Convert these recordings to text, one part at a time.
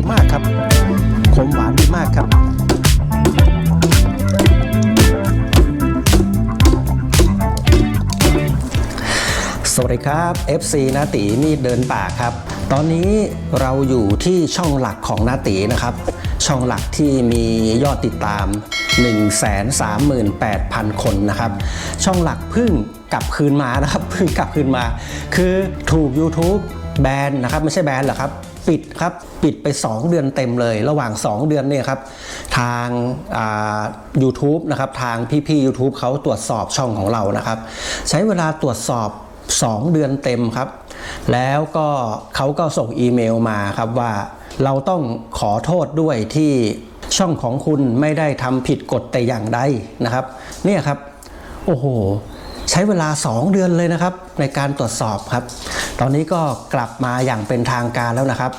ดีมากครับ ขมหวานดีมากครับ สวัสดีครับ FC นาตีมีดเดินป่าครับ ตอนนี้เราอยู่ที่ช่องหลักของนาตีนะครับ ช่องหลักที่มียอดติดตาม 138,000 คนนะครับ ช่องหลักพึ่งกลับคืนมานะครับ พึ่งกลับคืนมา คือถูก YouTube แบนนะครับ ไม่ใช่แบนหรอครับ ปิดครับปิดไป 2 เดือนเต็มเลย ระหว่าง 2 เดือนเนี่ยครับทางอ่า YouTube นะครับทางพี่ๆ YouTube เขาตรวจสอบช่องของเรานะครับ ใช้เวลาตรวจสอบ 2 เดือนเต็มครับ แล้วก็เขาก็ส่งอีเมลมาครับว่าเราต้องขอโทษด้วยที่ช่องของคุณไม่ได้ทำผิดกฎแต่อย่างใดนะครับเนี่ยครับโอ้โหใช้เวลา 2 เดือนเลยนะครับ ในการตรวจสอบครับ ตอนนี้ก็กลับมาอย่างเป็นทางการแล้วนะครับ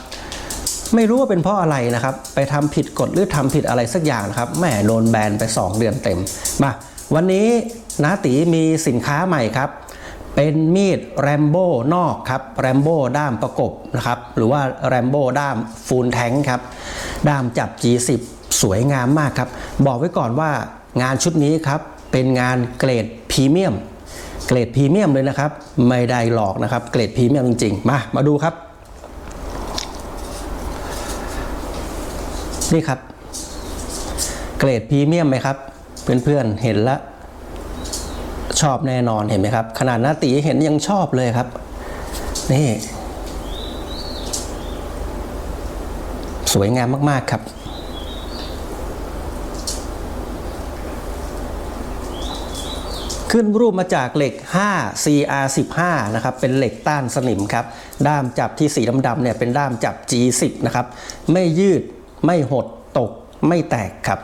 ไม่รู้ว่าเป็นเพราะอะไรนะครับ ไปทำผิดกฎหรือทำผิดอะไรสักอย่างนะครับแหมโดนแบนไป 2 เดือนเต็มมาวันนี้นาตีมีสินค้าใหม่ครับ เป็นมีดแรมโบ้นอกครับแรมโบ้ด้ามประกบนะครับ หรือว่าแรมโบ้ด้ามฟูลแทงครับ ด้ามจับ G10 สวยงามมากครับ บอกไว้ก่อนว่างานชุดนี้ครับ เป็นงานเกรดพรีเมียม เกรดพรีเมียมเลยนะครับ ไม่ได้หลอกนะครับ เกรดพรีเมียมจริง ๆ มา มาดูครับ นี่ครับ เกรดพรีเมียมไหมครับ เพื่อนๆเห็นแล้วชอบแน่นอนเห็นไหมครับ ขนาดหน้าตีเห็นยังชอบเลยครับ นี่ สวยงามมากๆครับ ขึ้นรูปมาจากเหล็ก 5 CR15 นะครับ เป็นเหล็กต้านสนิมครับ ด้ามจับที่สีดำๆเนี่ยเป็นด้ามจับ G10 นะครับ ไม่ยืด ไม่หด ตก ไม่แตกครับ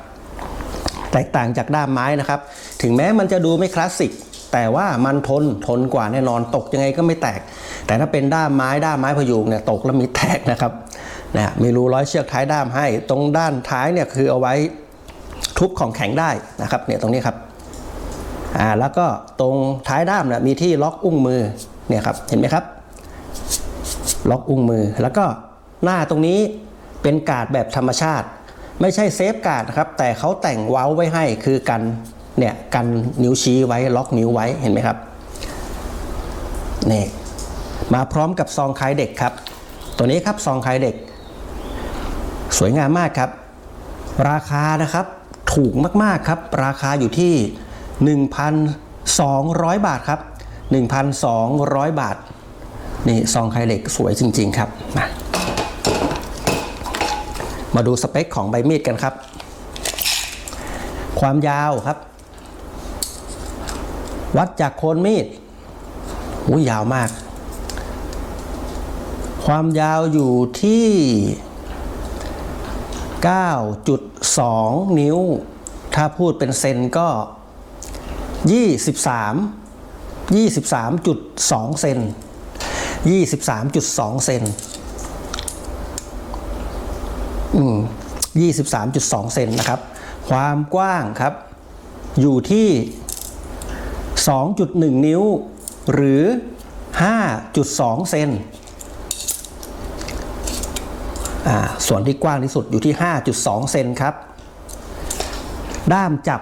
แตกต่างจากด้ามไม้นะครับ ถึงแม้มันจะดูไม่คลาสสิก แต่ว่ามันทน ทนกว่าแน่นอน ตกยังไงก็ไม่แตก แต่ถ้าเป็นด้ามไม้ ด้ามไม้พยุงเนี่ย ตกแล้วมีแตกนะครับ นะมีรูร้อยเชือกท้ายด้ามให้ ตรงด้านท้ายเนี่ยคือเอาไว้ทุบของแข็งได้นะครับ เนี่ยตรงนี้ครับ อ่าแล้วก็ตรงท้ายด้ามเนี่ยมีที่ล็อกอุ้งมือเนี่ยครับเห็นไหมครับ ล็อกอุ้งมือแล้วก็หน้าตรงนี้เป็นกาดแบบธรรมชาติ ไม่ใช่เซฟกาดครับ แต่เขาแต่งเว้าไว้ให้คือกันเนี่ยกันนิ้วชี้ไว้ล็อกนิ้วไว้เห็นไหมครับนี่มาพร้อมกับซองคลายเด็กครับ ตัวนี้ครับซองคลายเด็ก สวยงามมากครับ ราคานะครับถูกมากๆครับ ราคาอยู่ที่ 1,200 บาทครับ 1,200 บาท นี่ซองไคเหล็กสวยจริง ๆ ครับมามาดูสเปคของใบมีดกันครับ ความยาวครับ วัดจากโคนมีดอุ้ยยาวมาก ความยาวอยู่ที่ 9.2 นิ้ว ถ้าพูดเป็นเซนก็ 23 23.2 เซน 23.2 เซน อืม 23.2 เซนนะครับ ความกว้างครับ อยู่ที่ 2.1 นิ้ว หรือ 5.2 เซนอ่าส่วนที่กว้างที่สุดอยู่ที่ 5.2 เซนครับ ด้ามจับ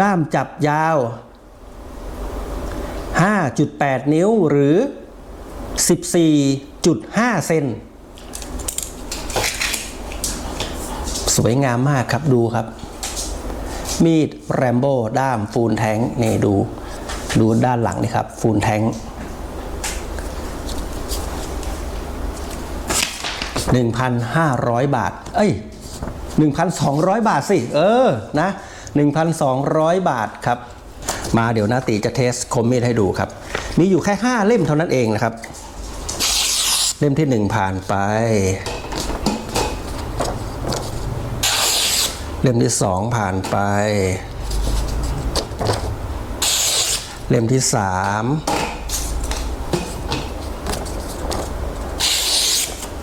ด้ามจับยาว 5.8 นิ้วหรือ 14.5 เซนสวยงามมากครับดูครับ มีดแรมโบ้ด้ามฟูลแทงนี่ดู ดูด้านหลังนี่ครับ ฟูลแทง1,500 บาท เอ้ย 1,200 บาทสิ เออ นะ 1,200 บาทครับ มาเดี๋ยวนาตีจะเทสคมมีดให้ดูครับ มีอยู่แค่ 5 เล่มเท่านั้นเองนะครับ เล่มที่ 1 ผ่านไป เล่มที่ 2 ผ่านไป เล่มที่ 3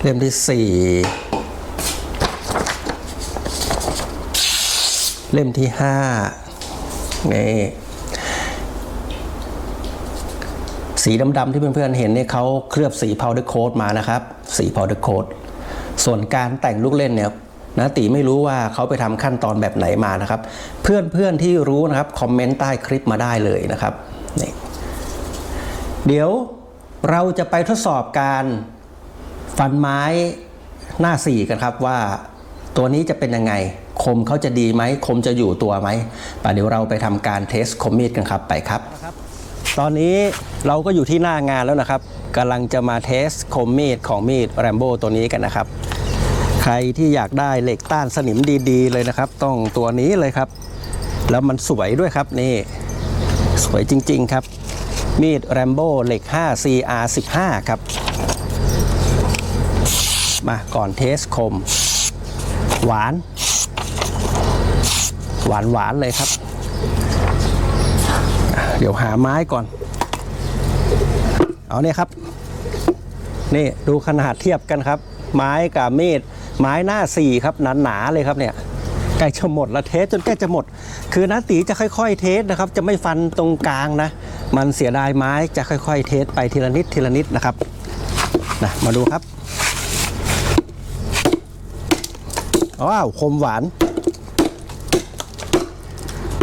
เล่มที่4 เล่มที่5นี่สีดำๆที่เพื่อนๆเห็นเนี่ยเขาเคลือบสี powder coat มานะครับ สี powder coat ส่วนการแต่งลูกเล่นเนี่ยนะตีไม่รู้ว่าเขาไปทำขั้นตอนแบบไหนมานะครับ เพื่อนๆที่รู้นะครับคอมเมนต์ใต้คลิปมาได้เลยนะครับนี่เดี๋ยวเราจะไปทดสอบการฟันไม้หน้าสี่กันครับว่าตัวนี้จะเป็นยังไง คมเขาจะดีไหมคมจะอยู่ตัวไหมป่ะเดี๋ยวเราไปทำการเทสคมมีดกันครับไปครับ ตอนนี้เราก็อยู่ที่หน้างานแล้วนะครับกำลังจะมาเทสคมมีดของมีดแรมโบ้ตัวนี้กันนะครับ ใครที่อยากได้เหล็กต้านสนิมดีๆ เลยนะครับ ต้องตัวนี้เลยครับ แล้วมันสวยด้วยครับนี่ สวยจริง ๆ ครับ มีดแรมโบ้เหล็ก 5 CR 15 ครับ มาก่อนเทสคม หวาน หวานหวานๆเลยครับ เดี๋ยวหาไม้ก่อน เอาเนี่ยครับ นี่ดูขนาดเทียบกันครับ ไม้กับมีดไม้หน้าสี่ครับหนาๆเลยครับเนี่ยใกล้จะหมดแล้วเทสจนใกล้จะหมด คือนาตีจะค่อยๆ เทสนะครับ จะไม่ฟันตรงกลางนะ มันเสียดายไม้จะค่อยๆ เทสไปทีละนิดทีละนิดนะครับนะมาดูครับว้าวคมหวาน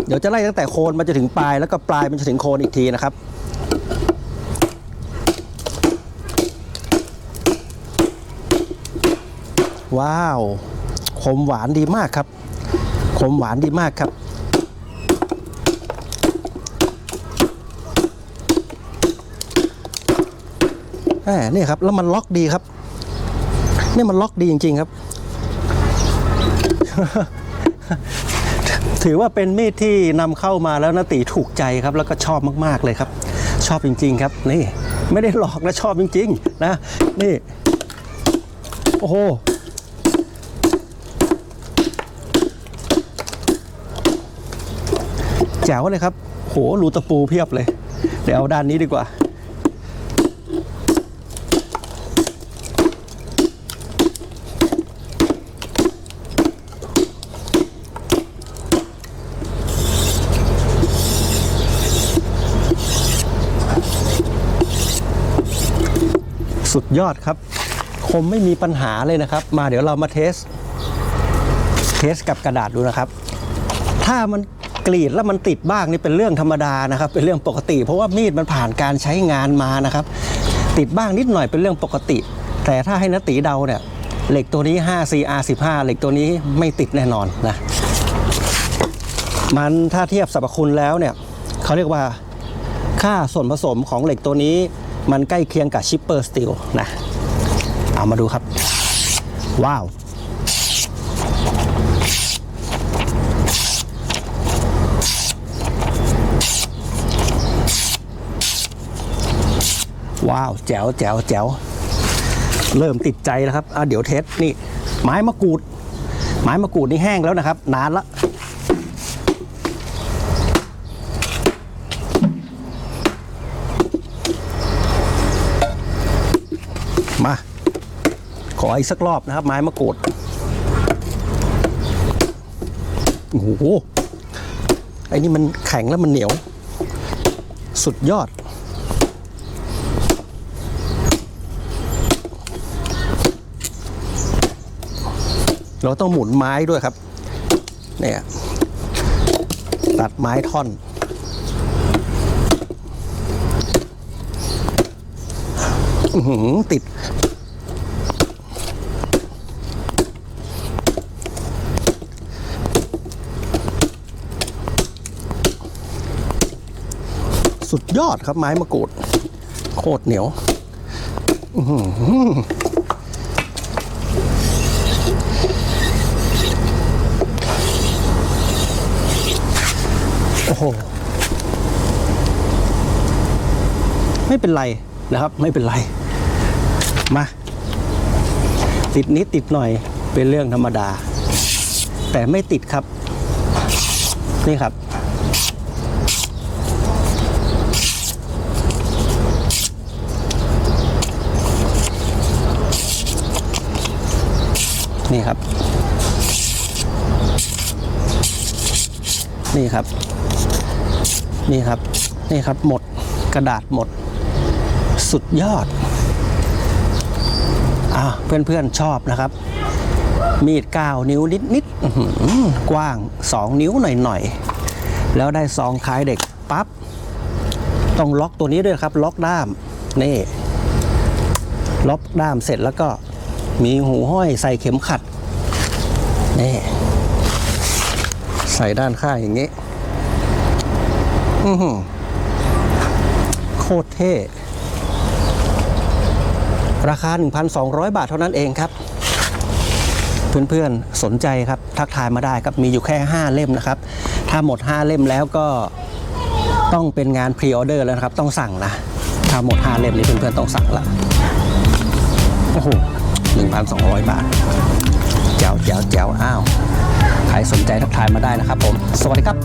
เดี๋ยวจะไล่ตั้งแต่โคนมันจะถึงปลายแล้วก็ปลายมันจะถึงโคนอีกทีนะครับ ว้าวคมหวานดีมากครับคมหวานดีมากครับแหมนี่ครับ แล้วมันล็อกดีครับนี่มันล็อกดีจริง ๆ ครับ ถือว่าเป็นมีดที่นำเข้ามาแล้วนาตีถูกใจครับ แล้วก็ชอบมากๆเลยครับ ชอบจริง ๆ ครับ นี่ไม่ได้หลอกนะชอบจริง ๆ นะ นี่ โอ้โหแจ๋วเลยครับ โหรูตะปูเพียบเลย เดี๋ยวเอาด้านนี้ดีกว่า ดยอดครับ คมไม่มีปัญหาเลยนะครับ มาเดี๋ยวเรามาเทส เทสกับกระดาษดูนะครับ ถ้ามันกรีดแล้วมันติดบ้างนี่เป็นเรื่องธรรมดานะครับ เป็นเรื่องปกติ เพราะว่ามีดมันผ่านการใช้งานมานะครับ ติดบ้างนิดหน่อยเป็นเรื่องปกติ แต่ถ้าให้นตีเดาเนี่ยเหล็กตัวนี้ 5 CR 15 เหล็กตัวนี้ไม่ติดแน่นอนนะ มันถ้าเทียบสรรพคุณแล้วเนี่ยเขาเรียกว่าค่าส่วนผสมของเหล็กตัวนี้ มันใกล้เคียงกับชิปเปอร์สตีลนะ เอามาดูครับ ว้าว ว้าว แจ๋วแจ๋วแจ๋วเริ่มติดใจแล้วครับ เดี๋ยวเทส นี่ ไม้มะกรูด ไม้มะกรูดนี่แห้งแล้วนะครับ นานละ มา ขออีกสักรอบนะครับ ไม้มะกรูดโอ้โหไอ้นี่มันแข็งแล้วมันเหนียว สุดยอด เราต้องหมุนไม้ด้วยครับ เนี่ย ตัดไม้ท่อน อื้อหือ ติด สุดยอดครับไม้มะกรูด โคตรเหนียวโอ้โหไม่เป็นไรนะครับ ไม่เป็นไร มา ติดนิดติดหน่อยเป็นเรื่องธรรมดา แต่ไม่ติดครับ นี่ครับ นี่ครับ นี่ครับ นี่ครับ นี่ครับหมดกระดาษหมด สุดยอด อ่าเพื่อนๆชอบนะครับ มีด 9 นิ้วนิดๆกว้าง 2 นิ้วหน่อยๆ แล้วได้ซองคล้ายเด็กปับ๊บ ต้องล็อกตัวนี้ด้วยครับ ล็อกด้าม นี่ ล็อกด้ามเสร็จแล้วก็มีหูห้อยใส่เข็มขัด นี่ ใส่ด้านข้างอย่างนี้โคตรเท่ ราคา 1,200 บาทเท่านั้นเองครับ เพื่อนๆสนใจครับทักทายมาได้ครับมีอยู่แค่ 5 เล่มนะครับ ถ้าหมด 5 เล่มแล้วก็ต้องเป็นงานพรีออเดอร์แล้วนะครับ ต้องสั่งนะถ้าหมด 5 เล่มนี้เพื่อนๆต้องสั่งละโอ้โห1,200 บาทแจ๋วแจ๋วแจ๋วอ้าวใครสนใจทักทายมาได้นะครับผม สวัสดีครับ